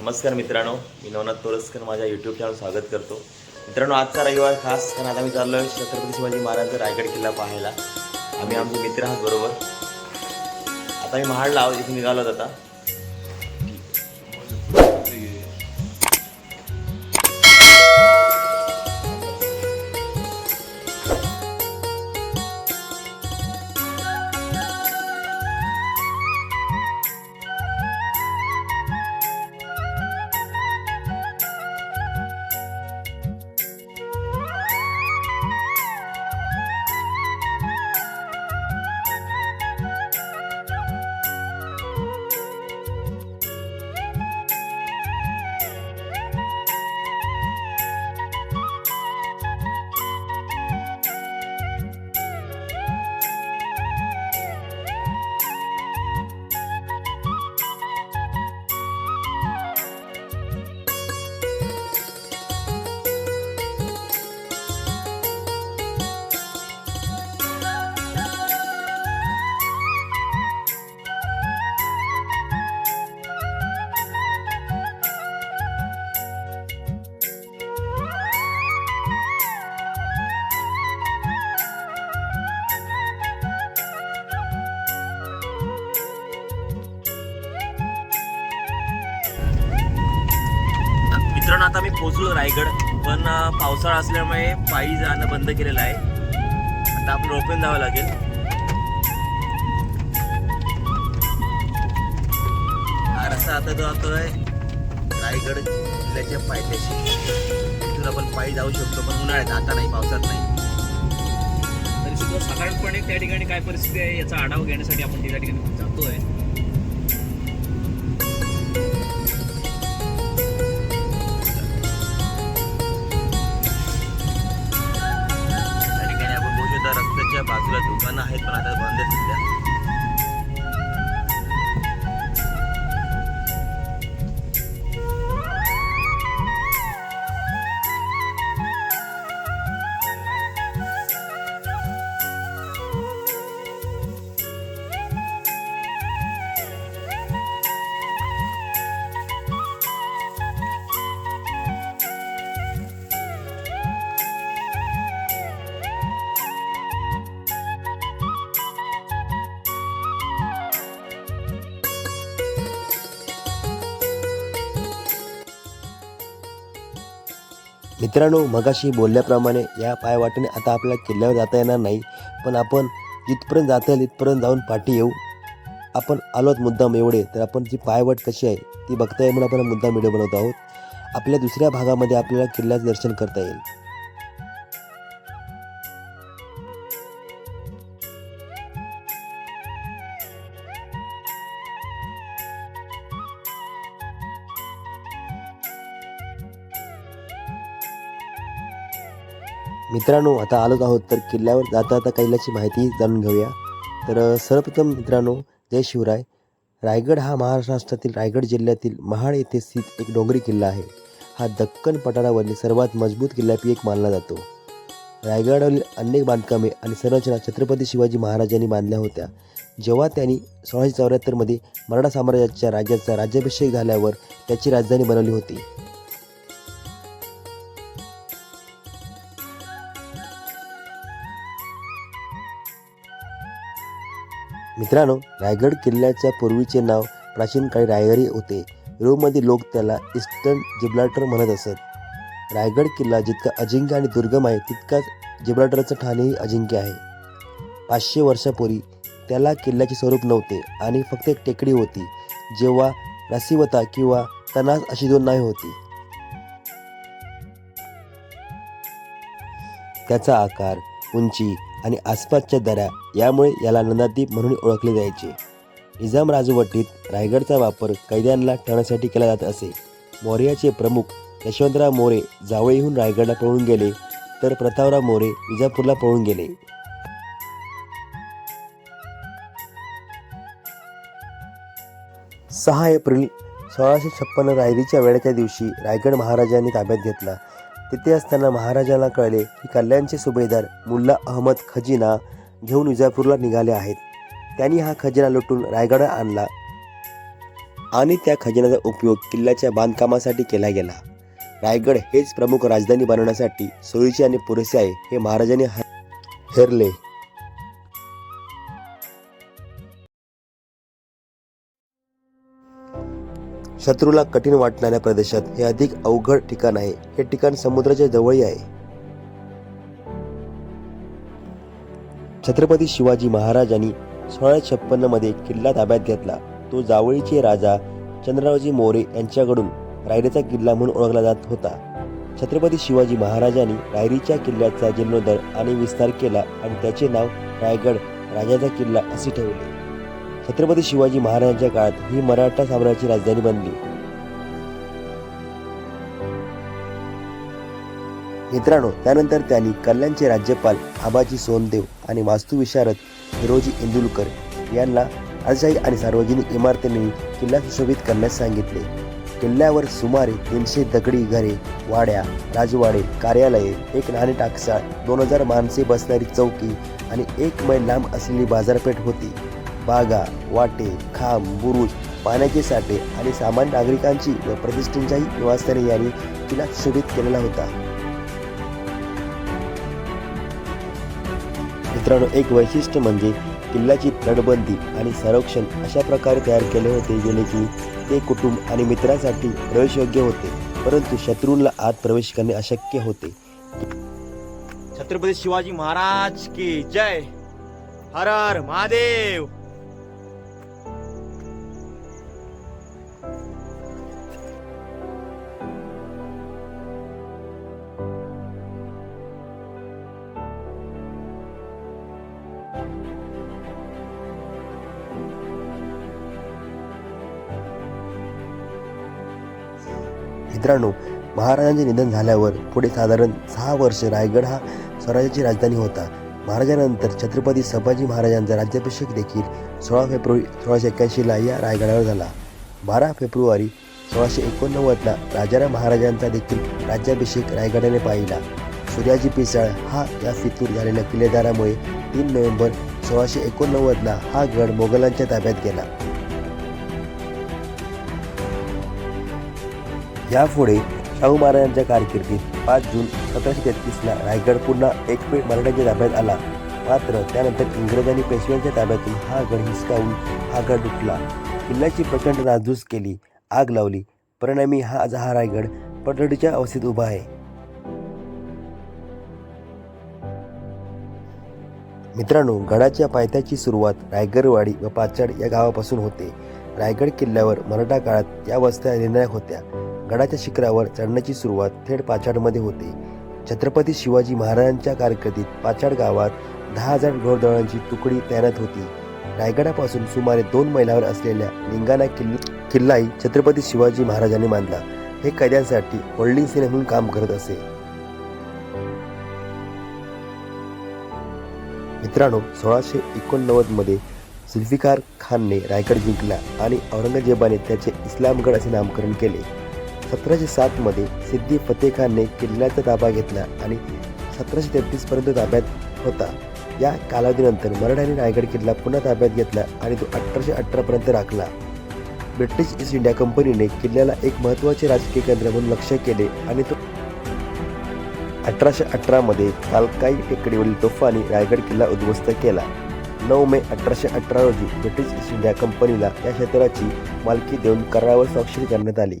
नमस्कार मित्रांनो मी नवनाथ तोरसकर माझ्या यूट्यूब चॅनल स्वागत करतो. मित्रांनो आजचा रविवार खास कारण आता मी चाललो आहे छत्रपती शिवाजी महाराजांचा रायगड किल्ला पाहायला. आम्ही आमचे मित्र आहात बरोबर. आता मी महाडला आहोत इथे निघालो आता. पोचलो पोहोचलो रायगड पण पावसाळा असल्यामुळे पायी जाणं बंद केलेलं आहे. आता आपण रोपवेन जावं लागेल. हा रस्ता आता जो जातोय रायगड किल्ल्याच्या पायथ्याशी. तिथून आपण पायी जाऊ शकतो पण उन्हाळ्यात आता नाही पावसात नाही. तरी सुद्धा साधारणपणे त्या ठिकाणी काय परिस्थिती आहे याचा आढावा घेण्यासाठी आपण त्या ठिकाणी जातोय. मित्रांनो मगाशी बोलल्याप्रमाणे या पायवाटेने आता आपल्याला किल्ल्यावर जाता येणार नाही पण आपण जिथपर्यंत जाता येईल तिथपर्यंत जाऊन पाठी येऊ. आपण आलोत मुद्दाम एवढे तर आपण जी पायवाट कशी आहे ती बघता येईल म्हणून आपण मुद्दाम व्हिडिओ बनवत आहोत. आपल्या दुसऱ्या भागामध्ये आपल्याला किल्ल्याचं दर्शन करता येईल. मित्रांनो आता आलोच आहोत तर किल्ल्यावर जाता जाता कैलाची माहिती जाणून घेऊया. तर सर्वप्रथम मित्रांनो जय शिवराय. रायगड हा महाराष्ट्रातील रायगड जिल्ह्यातील महाड येथे स्थित एक डोंगरी किल्ला आहे. हा दक्कन पठारावरील सर्वात मजबूत किल्ल्यापैकी एक मानला जातो. रायगडावरील अनेक बांधकामे आणि संरचना छत्रपती शिवाजी महाराजांनी बांधल्या होत्या. जेव्हा त्यांनी सोळाशे चौऱ्याहत्तरमध्ये मराठा साम्राज्याच्या राज्याचा राज्याभिषेक झाल्यावर त्याची राजधानी बनवली होती. मित्रांनो रायगड किल्ल्याच्या पूर्वीचे नाव प्राचीन काळी रायगडी होते. युरोपमधील लोक त्याला ईस्टर्न जिब्राल्टर म्हणत असत. रायगड किल्ला जितका अजिंक्य आणि दुर्गम आहे तितकाच जिब्राल्टरचं ठाणेही अजिंक्य आहे. पाचशे वर्षापूर्वी त्याला किल्ल्याचे स्वरूप नव्हते आणि फक्त एक टेकडी होती जेव्हा रसिवता किंवा तनास अशी दोन नावे होती. त्याचा आकार उंची आणि आसपासच्या दऱ्या यामुळे याला नंदादीप म्हणून ओळखले जायचे. निजाम राजवटीत रायगडचा वापर कैद्यांना ठेवण्यासाठी केला जात असे. मौर्याचे प्रमुख यशवंतराव मोरे जावळीहून रायगडला पळून गेले तर प्रतापराव मोरे विजापूरला पळून गेले. सहा एप्रिल सोळाशे छप्पन्न रायरीच्या वेळेच्या दिवशी रायगड महाराजांनी ताब्यात घेतला. तिथे असताना महाराजांना कळले की कल्याणचे सुभेदार मुल्ला अहमद खजिना घेऊन विजापूरला निघाले आहेत. त्यांनी हा खजिना लुटून रायगड आणला आणि त्या खजिन्याचा उपयोग किल्ल्याच्या बांधकामासाठी केला गेला. रायगड हेच प्रमुख राजधानी बनवण्यासाठी सोयीचे आणि पुरेसे आहे हे महाराजांनी ह- हेरले. शत्रूला कठीण वाटणाऱ्या प्रदेशात हे अधिक अवघड ठिकाण आहे. हे ठिकाण समुद्राच्या जवळही आहे. छत्रपती शिवाजी महाराजांनी सोळाशे छप्पन्नमध्ये किल्ला ताब्यात घेतला. तो जावळीचे राजा चंद्ररावजी मोरे यांच्याकडून रायरीचा किल्ला म्हणून ओळखला जात होता. छत्रपती शिवाजी महाराजांनी रायरीच्या किल्ल्याचा जीर्णोद्धार आणि विस्तार केला आणि त्याचे नाव रायगड राजाचा किल्ला असे ठेवले. छत्रपती शिवाजी महाराजांच्या काळात ही मराठा साम्राज्याची राजधानी बनली. मित्रांनो त्यानंतर त्यांनी कल्याणचे राज्यपाल आबाजी सोनदेव आणि वास्तुविशारद हिरोजी इंदुलकर यांना राजशाही आणि सार्वजनिक इमारतींनी किल्ला सुशोभित करण्यास सांगितले. किल्ल्यावर सुमारे तीनशे दगडी घरे वाड्या राजवाडे कार्यालये एक नाणे टाकसाळ दोन हजार माणसे बसणारी चौकी आणि एक मैल लांब असलेली बाजारपेठ होती. बागा वाटे खांब बुरुज पाण्याचे साठे आणि सामान्य नागरिकांची व प्रतिष्ठींच्याही निवासस्थाने यांनी तिला सुशोभित केलेला होता. मित्रांनो एक वैशिष्ट्य म्हणजे किल्ल्याची तटबंदी आणि संरक्षण अशा प्रकारे तयार केले होते गेले की ते कुटुंब आणि मित्रांसाठी प्रवेशयोग्य होते परंतु शत्रूंना आत प्रवेश करणे अशक्य होते. छत्रपती शिवाजी महाराज की जय. हर हर महादेव. मित्रांनो महाराजांचे निधन झाल्यावर पुढे साधारण सहा वर्ष रायगड हा स्वराज्याची राजधानी होता. महाराजांनंतर छत्रपती संभाजी महाराजांचा राज्याभिषेक देखील सोळा फेब्रुवारी सोळाशे एक्क्याऐंशीला या रायगडावर झाला. बारा फेब्रुवारी सोळाशे एकोणनव्वदला राजाराम महाराजांचा देखील राज्याभिषेक रायगडाने पाहिला. सूर्याजी पिसाळ हा या फितूर झालेल्या किल्लेदारामुळे तीन नोव्हेंबर सोळाशे एकोणनव्वदला हा गड मोगलांच्या ताब्यात गेला. यापुढे शाहू महाराजांच्या कारकिर्दीत पाच जून सतराशे तेहतीसला रायगड पुन्हा एक वेळ मराठ्यांच्या ताब्यात आला. मात्र त्यानंतर इंग्रजांनी पेशव्यांच्या ताब्यातून हा गड हिसकावून हा गड लुटला. किल्ल्याची प्रचंड नाजूस केली आग लावली. परिणामी हा आज हा रायगड पडझडीच्या अवस्थेत उभा आहे. मित्रांनो गडाच्या पायथ्याची सुरुवात रायगडवाडी व पाचड या गावापासून होते. रायगड किल्ल्यावर मराठा काळात या वस्त्या निर्णायक होत्या. गडाच्या शिखरावर चढण्याची सुरुवात थेट पाचाडमध्ये होते. छत्रपती शिवाजी महाराजांच्या कारकिर्दीत पाचाड गावात दहा हजार घोडदळांची तुकडी तैनात होती. रायगडापासून सुमारे दोन मैलावर असलेल्या लिंगाणा किल्ल किल्लाही छत्रपती शिवाजी महाराजांनी मानला हे कैद्यांसाठी होल्डिंग सेल म्हणून काम करत असे. मित्रांनो सोळाशे एकोणनव्वदमध्ये जुल्फिकार खानने रायगड जिंकला आणि औरंगजेबाने त्याचे इस्लामगड असे नामकरण केले. सतराशे सातमध्ये सिद्धी फतेह खानने किल्ल्याचा ताबा घेतला आणि सतराशे तेहतीस पर्यंत ताब्यात होता. या कालावधीनंतर मराठ्यांनी रायगड किल्ला पुन्हा ताब्यात घेतला आणि तो अठराशे अठरा पर्यंत राखला. ब्रिटिश ईस्ट इंडिया कंपनीने किल्ल्याला एक महत्त्वाचे राजकीय केंद्र म्हणून लक्ष केले आणि तो अठराशे अठरामध्ये कालकाई टेकडीवरील तोफानी रायगड किल्ला उद्ध्वस्त केला. नऊ मे अठराशे अठरा रोजी ब्रिटिश ईस्ट इंडिया कंपनीला या क्षेत्राची मालकी देऊन करारावर स्वाक्षरी करण्यात आली.